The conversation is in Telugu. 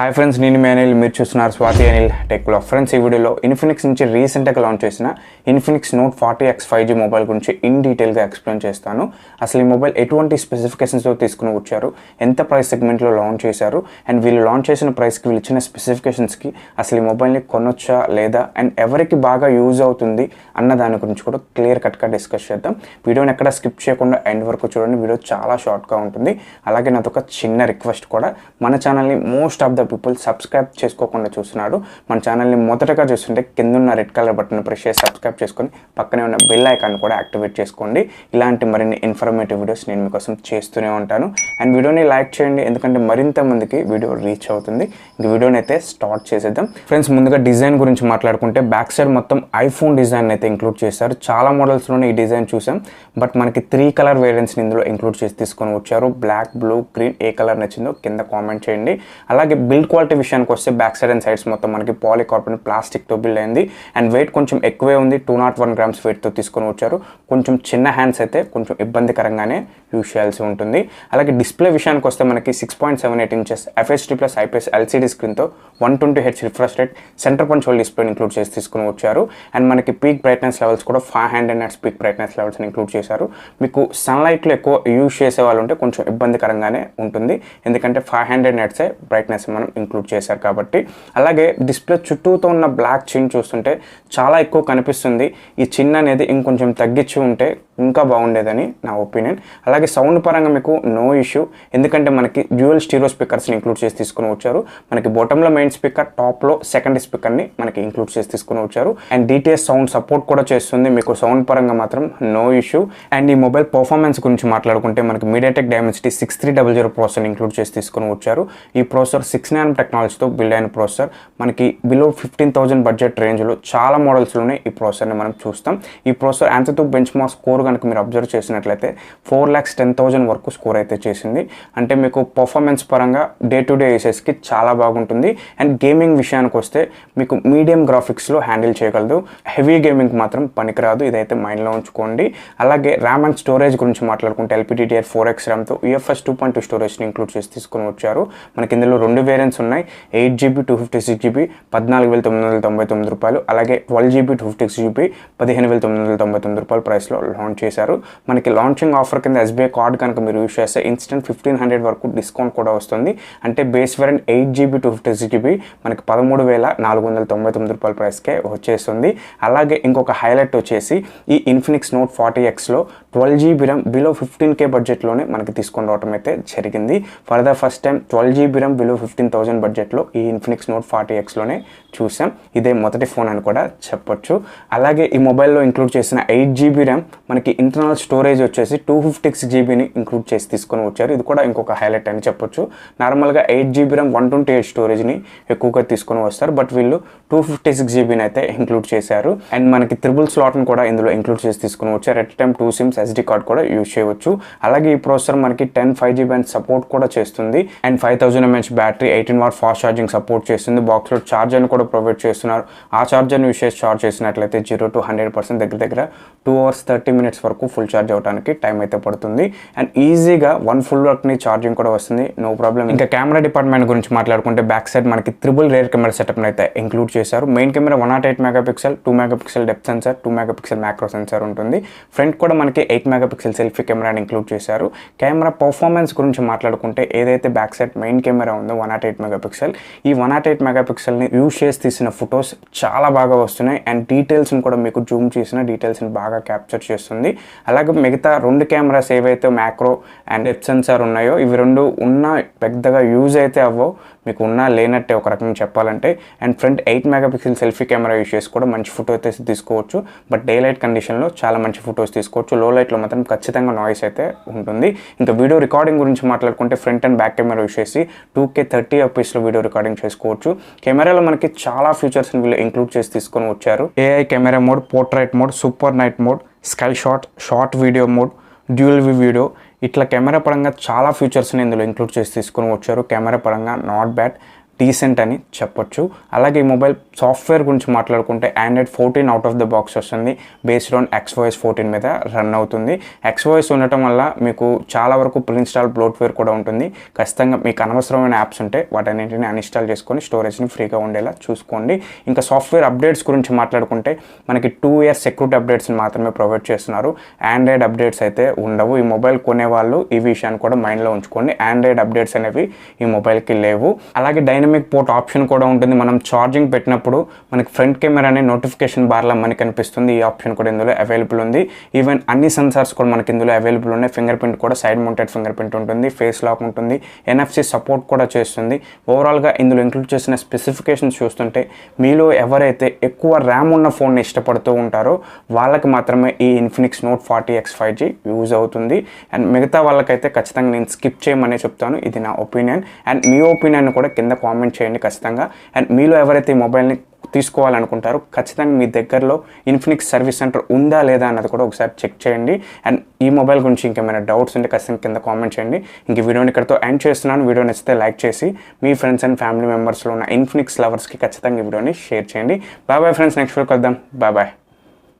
హాయ్ ఫ్రెండ్స్ నేను మీ అనిల్. మీరు చూస్తున్నారు స్వాతి అనిల్ టెక్లో ఫ్రెండ్స్ ఈ వీడియోలో ఇన్ఫినిక్స్ నుంచి రీసెంట్గా లాంచ్ చేసిన Infinix note forty X five G mobile గురించి ఇన్ డీటెయిల్గా ఎక్స్ప్లెయిన్ చేస్తాను. అసలు ఈ మొబైల్ ఎటువంటి స్పెసిఫికేషన్స్తో తీసుకుని వచ్చారు? ఎంత ప్రైస్ సెగ్మెంట్లో లాంచ్ చేశారు? అండ్ వీళ్ళు లాంచ్ చేసిన ప్రైస్కి వీళ్ళు ఇచ్చిన స్పెసిఫికేషన్స్కి అసలు ఈ మొబైల్ని కొనొచ్చా లేదా? అండ్ ఎవరికి బాగా యూజ్ అవుతుంది అన్న దాని గురించి కూడా క్లియర్ కట్గా డిస్కస్ చేద్దాం. వీడియోని ఎక్కడ స్కిప్ చేయకుండా ఎండ్ వరకు చూడండి. వీడియో చాలా షార్ట్గా ఉంటుంది. అలాగే నాదొక చిన్న రిక్వెస్ట్ కూడా. మన ఛానల్ని most of the people subscribe చేసుకోకుండా చూస్తున్నారు మన ఛానల్ని మొదటగా చూస్తుంటే కింద ఉన్న రెడ్ కలర్ బటన్ ప్రెస్ చేసి సబ్స్క్రైబ్ చేసుకొని పక్కనే ఉన్న బెల్ ఐకాన్ కూడా యాక్టివేట్ చేసుకోండి. ఇలాంటి మరిన్ని ఇన్ఫర్మేటివ్ వీడియోస్ నేను మీకోసం చేస్తూనే ఉంటాను. అండ్ వీడియోని లైక్ చేయండి ఎందుకంటే మరింత మందికి వీడియో రీచ్ అవుతుంది. ఇంక వీడియోని అయితే స్టార్ట్ చేసేద్దాం. ఫ్రెండ్స్ ముందుగా డిజైన్ గురించి మాట్లాడుకుంటే బ్యాక్ సైడ్ మొత్తం ఐఫోన్ డిజైన్ అయితే ఇంక్లూడ్ చేశారు. చాలా మోడల్స్లోనే ఈ డిజైన్ చూసాం. బట్ మనకి త్రీ కలర్ వేరియంట్స్ని ఇందులో ఇంక్లూడ్ చేసి తీసుకొని వచ్చారు. బ్లాక్ బ్లూ గ్రీన్ ఏ కలర్ నచ్చిందో కింద కామెంట్ చేయండి. అలాగే బిల్డ్ క్వాలిటీ విషయానికి వస్తే బ్యాక్ సైడ్ అండ్ సైడ్స్ మొత్తం మనకి పాలికార్బన్ ప్లాస్టిక్తో బిల్డ్ అయింది. అండ్ వెయిట్ కొంచెం ఎక్కువే ఉంది. టూ నాట్ వన్ గ్రామ్స్ వెయిట్తో తీసుకొని వచ్చారు. కొంచెం చిన్న హ్యాండ్స్ అయితే కొంచెం ఇబ్బందికరంగానే యూజ్ చేయాల్సి ఉంటుంది. అలాగే డిస్ప్లే విషయానికి వస్తే మనకి six point seven eight inches FHD plus IPS LCD స్క్రీన్తో one twenty H refresh rate centre punch hole డిస్ప్లేని include చేసి తీసుకుని వచ్చారు. అండ్ మనకి పీక్ బ్రైట్నెస్ లెవెల్స్ కూడా five hundred nits peak brightness లెవెల్స్ని ఇంక్లూడ్ చేశారు. మీకు సన్లైట్లో ఎక్కువ యూజ్ చేసే వాళ్ళు ఉంటే కొంచెం ఇబ్బందికరంగానే ఉంటుంది. ఎందుకంటే ఫైవ్ హండ్రెడ్ నెట్సే బ్రైట్నెస్ మనం ఇంక్లూడ్ చేశారు కాబట్టి. అలాగే డిస్ప్లే చుట్టూతో ఉన్న బ్లాక్ చిన్ చూస్తుంటే చాలా ఎక్కువ కనిపిస్తుంది. ఈ చిన్ అనేది ఇంకొంచెం తగ్గించి ఉంటే ఇంకా బాగుండేదని నా ఒపీనియన్ అలాగే సౌండ్ పరంగా మీకు నో ఇష్యూ. ఎందుకంటే మనకి డ్యూయల్ స్టీరో స్పీకర్స్ని ఇంక్లూడ్ చేసి తీసుకుని వచ్చారు. మనకి బాటంలో మెయిన్ స్పీకర్ టాప్లో సెకండ్ స్పీకర్ని మనకి ఇంక్లూడ్ చేసి తీసుకుని వచ్చారు. అండ్ డీటెయిల్స్ సౌండ్ సపోర్ట్ కూడా చేస్తుంది. మీకు సౌండ్ పరంగా మాత్రం నో ఇష్యూ. అండ్ ఈ మొబైల్ పర్ఫార్మెన్స్ గురించి మాట్లాడుకుంటే మనకి MediaTek Dimensity six three double zero processor include చేసి తీసుకుని వచ్చారు. ఈ ప్రాసెసర్ సిక్స్ నాన్ టెక్నాలజీతో బిల్డ్ అయిన ప్రాసెసర్ మనకి బిలో ఫిఫ్టీన్ థౌసండ్ బడ్జెట్ రేంజ్లో చాలా మోడల్స్లోనే ఈ ప్రాసెసర్ని మనం చూస్తాం. ఈ ప్రాసెసర్ యాంతతో బెంచ్ మార్క్ స్కోర్ కనుక మీరు అబ్జర్వ్ చేసినట్లయితే ఫోర్ ల్యాక్స్ టెన్ థౌసండ్ వరకు స్కోర్ అయితే చేసింది. అంటే మీకు పర్ఫార్మెన్స్ పరంగా డే టు డే యూసెస్కి చాలా బాగుంటుంది. అండ్ గేమింగ్ విషయానికి వస్తే మీకు మీడియం గ్రాఫిక్స్లో హ్యాండిల్ చేయగలదు. హెవీ గేమింగ్ మాత్రం పనికిరాదు. ఇదైతే మైండ్లో ఉంచుకోండి. అలాగే ర్యామ్ అండ్ స్టోరేజ్ గురించి మాట్లాడుకుంటే ఎల్పిడిటిఆర్ ఫోర్ ఎక్స్ ర్యామ్తో యూఎఫ్ఎస్ టూ పాయింట్ టూ స్టోరేజ్ని ఇంక్లూడ్ చేసి తీసుకొని వచ్చారు. మనకి ఇందులో రెండు వేరియంట్స్ ఉన్నాయి. Eight GB two fifty six GB పద్నాలుగు వేల తొమ్మిది వందల తొంభై తొమ్మిది రూపాయలు. అలాగే twelve GB two fifty six GB పదిహేను వేల తొమ్మిది వందల తొంభై తొమ్మిది రూపాయల ప్రైస్లో లాంచ్ చేశారు. మనకి లాంచింగ్ ఆఫర్ కింద ఎస్బీఐ కార్డ్ కనుక మీరు యూస్ చేస్తే ఇన్స్టెంట్ ఫిఫ్టీన్ హండ్రెడ్ వరకు డిస్కౌంట్ కూడా వస్తుంది. అంటే base variant eight GB two fifty six GB మనకి పదమూడు వేల నాలుగు వందల తొంభై తొమ్మిది రూపాయల ప్రైస్కే వచ్చేస్తుంది. అలాగే ఇంకొక హైలైట్ వచ్చేసి ఈ ఇన్ఫినిక్స్ నోట్ ఫార్టీ ఎక్స్లో twelve GB RAM below fifteen K బడ్జెట్లోనే మనకి తీసుకొని రావడం అయితే జరిగింది. For the first time twelve GB RAM below fifteen thousand బడ్జెట్లో ఈ ఇన్ఫినిక్స్ నోట్ ఫార్టీ ఎక్స్లోనే చూసాం. ఇదే మొదటి ఫోన్ అని కూడా చెప్పొచ్చు. అలాగే ఈ మొబైల్లో ఇంక్లూడ్ చేసిన ఎయిట్ జీబీ ర్యామ్ మనకి ఇంటర్నల్ స్టోరేజ్ వచ్చేసి టూ ఫిఫ్టీ సిక్స్ జీబీని ఇంక్లూడ్ చేసి తీసుకొని వచ్చారు. ఇది కూడా ఇంకొక హైలైట్ అని చెప్పొచ్చు. నార్మల్గా eight GB RAM one twenty eight స్టోరేజ్ని ఎక్కువగా తీసుకొని వస్తారు. బట్ వీళ్ళు టూ ఫిఫ్టీ సిక్స్ జీబీని అయితే ఇంక్లూడ్ చేశారు. అండ్ మనకి త్రిబుల్ స్లాట్ని కూడా ఇందులో ఇంక్లూడ్ చేసి తీసుకొని వచ్చారు. At time two SIMs SD card కూడా యూజ్ చేయవచ్చు. అలాగే ఈ ప్రాసెసర్ మనకి ten five GB and support కూడా చేస్తుంది. And five thousand MH battery eighteen watt fast charging support చేస్తుంది. బాక్స్లో ఛార్జర్ని కూడా ప్రొవైడ్ చేస్తున్నారు. ఆ ఛార్జర్ని యూస్ చేసి ఛార్జ్ చేసినట్లయితే జీరో టు హండ్రెడ్ పర్సెంట్ దగ్గర దగ్గర టూ అవర్స్ థర్టీ మినిట్స్ వరకు ఫుల్ ఛార్జ్ అవడానికి టైం అయితే పడుతుంది. అండ్ ఈజీగా వన్ ఫుల్ వర్క్ని ఛార్జింగ్ కూడా వస్తుంది. నో ప్రాబ్లం ఇంకా కెమెరా డిపార్ట్మెంట్ గురించి మాట్లాడుకుంటే బ్యాక్ సైడ్ మనకి త్రిబుల్ రేర్ కెమెరా సెటప్ని అయితే ఇంక్లూడ్ చేశారు. Main camera one naught eight mega two megapixel depth sensor two megapixel macro sensor ఉంటుంది. ఫ్రంట్ కూడా మనకి ఎయిట్ మెగా పిక్సెల్ సెల్ఫీ కెమెరాని ఇంక్లూడ్ చేశారు. కెమెరా పర్ఫార్మెన్స్ గురించి మాట్లాడుకుంటే ఏదైతే బ్యాక్ సైడ్ మెయిన్ కెమెరా ఉందో వన్ నాట్ ఎయిట్ మెగా ఈ వన్ నాట్ ఎయిట్ మెగా పిక్సెల్ని యూస్ చేసి తీసిన ఫొటోస్ చాలా బాగా వస్తున్నాయి. అండ్ డీటెయిల్స్ని కూడా మీకు జూమ్ చేసిన డీటెయిల్స్ని బాగా క్యాప్చర్ చేస్తుంది. అలాగే మిగతా రెండు కెమెరాస్ ఏవైతే మ్యాక్రో అండ్ డెప్ సెన్సార్ ఉన్నాయో ఇవి రెండు ఉన్న పెద్దగా యూజ్ అయితే అవ్వో మీకు ఉన్నా లేనట్టే ఒక రకంగా చెప్పాలంటే. And front eight megapixel selfie camera use చేసి కూడా మంచి ఫోటో అయితే తీసుకోవచ్చు. బట్ డే లైట్ కండిషన్లో చాలా మంచి ఫొటోస్ తీసుకోవచ్చు. లో లైట్లో మాత్రం ఖచ్చితంగా నాయిస్ అయితే ఉంటుంది. ఇంకా వీడియో రికార్డింగ్ గురించి మాట్లాడుకుంటే front and back camera use చేసి టూ కే థర్టీ ఎఫ్పీస్లో వీడియో రికార్డింగ్ చేసుకోవచ్చు. కెమెరాలో మనకి చాలా ఫీచర్స్ని వీళ్ళు ఇంక్లూడ్ చేసి తీసుకొని వచ్చారు. AI camera mode portrait mode super night mode sky shot short video mode dual వి వీడియో. ఇట్లా కెమెరా పరంగా చాలా ఫీచర్స్ని ఇందులో ఇంక్లూడ్ చేసి తీసుకొని వచ్చారు. కెమెరా పరంగా నాట్ బ్యాడ్ డీసెంట్ అని చెప్పొచ్చు. అలాగే ఈ మొబైల్ సాఫ్ట్వేర్ గురించి మాట్లాడుకుంటే Android fourteen out of the box వస్తుంది. బేస్డ్ ఆన్ ఎక్స్ఓఎస్ ఫోర్టీన్ మీద రన్ అవుతుంది. ఎక్స్ఓఎస్ ఉండటం వల్ల మీకు చాలా వరకు ప్రిన్స్టాల్ బ్లోట్వేర్ కూడా ఉంటుంది. ఖచ్చితంగా మీకు అనవసరమైన యాప్స్ ఉంటే వాటన్నింటిని అన్ఇన్స్టాల్ చేసుకొని స్టోరేజ్ని ఫ్రీగా ఉండేలా చూసుకోండి. ఇంకా సాఫ్ట్వేర్ అప్డేట్స్ గురించి మాట్లాడుకుంటే మనకి టూ ఇయర్స్ సెక్యూరిటీ అప్డేట్స్ని మాత్రమే ప్రొవైడ్ చేస్తున్నారు. ఆండ్రాయిడ్ అప్డేట్స్ అయితే ఉండవు. ఈ మొబైల్ కొనేవాళ్ళు ఈ విషయాన్ని కూడా మైండ్లో ఉంచుకోండి. ఆండ్రాయిడ్ అప్డేట్స్ అనేవి ఈ మొబైల్కి లేవు. అలాగే డైనమిక్ పోర్ట్ ఆప్షన్ కూడా ఉంటుంది. మనం ఛార్జింగ్ పెట్టినప్పుడు మనకి ఫ్రంట్ కెమెరా అనే నోటిఫికేషన్ బార్లా మనకి కనిపిస్తుంది ఈ ఆప్షన్ కూడా ఇందులో అవైలబుల్ ఉంది. ఈవెన్ అన్ని సెన్సార్స్ కూడా మనకి ఇందులో అవైలబుల్ ఉన్నాయి. ఫింగర్ ప్రింట్ కూడా సైడ్ మౌంటెడ్ ఫింగర్ ప్రింట్ ఉంటుంది. ఫేస్ లాక్ ఉంటుంది. ఎన్ఎఫ్సి సపోర్ట్ కూడా చేస్తుంది. ఓవరాల్గా ఇందులో ఇంక్లూడ్ చేసిన స్పెసిఫికేషన్స్ చూస్తుంటే మీలో ఎవరైతే ఎక్కువ ర్యామ్ ఉన్న ఫోన్ని ఇష్టపడుతూ ఉంటారో వాళ్ళకి మాత్రమే ఈ Infinix note forty X five G use అవుతుంది. అండ్ మిగతా వాళ్ళకైతే ఖచ్చితంగా నేను స్కిప్ చేయమనే చెప్తాను. ఇది నా ఒపీనియన్ అండ్ మీ ఒపీనియన్ కూడా కింద కామెంట్ చేయండి ఖచ్చితంగా. అండ్ మీలో ఎవరైతే ఈ మొబైల్ని తీసుకోవాలనుకుంటారో ఖచ్చితంగా మీ దగ్గరలో ఇన్ఫినిక్స్ సర్వీస్ సెంటర్ ఉందా లేదా అన్నది కూడా ఒకసారి చెక్ చేయండి. అండ్ ఈ మొబైల్ గురించి ఇంకేమైనా డౌట్స్ ఉంటే ఖచ్చితంగా కింద కామెంట్ చేయండి. ఇంక వీడియోని ఇక్కడతో ఎండ్ చేస్తున్నాను. వీడియో నచ్చితే లైక్ చేసి మీ ఫ్రెండ్స్ అండ్ ఫ్యామిలీ మెంబర్స్లో ఉన్న ఇన్ఫినిక్స్ లవర్స్కి ఖచ్చితంగా ఈ వీడియోని షేర్ చేయండి. Bye bye friends next video కలుద్దాం. Bye bye.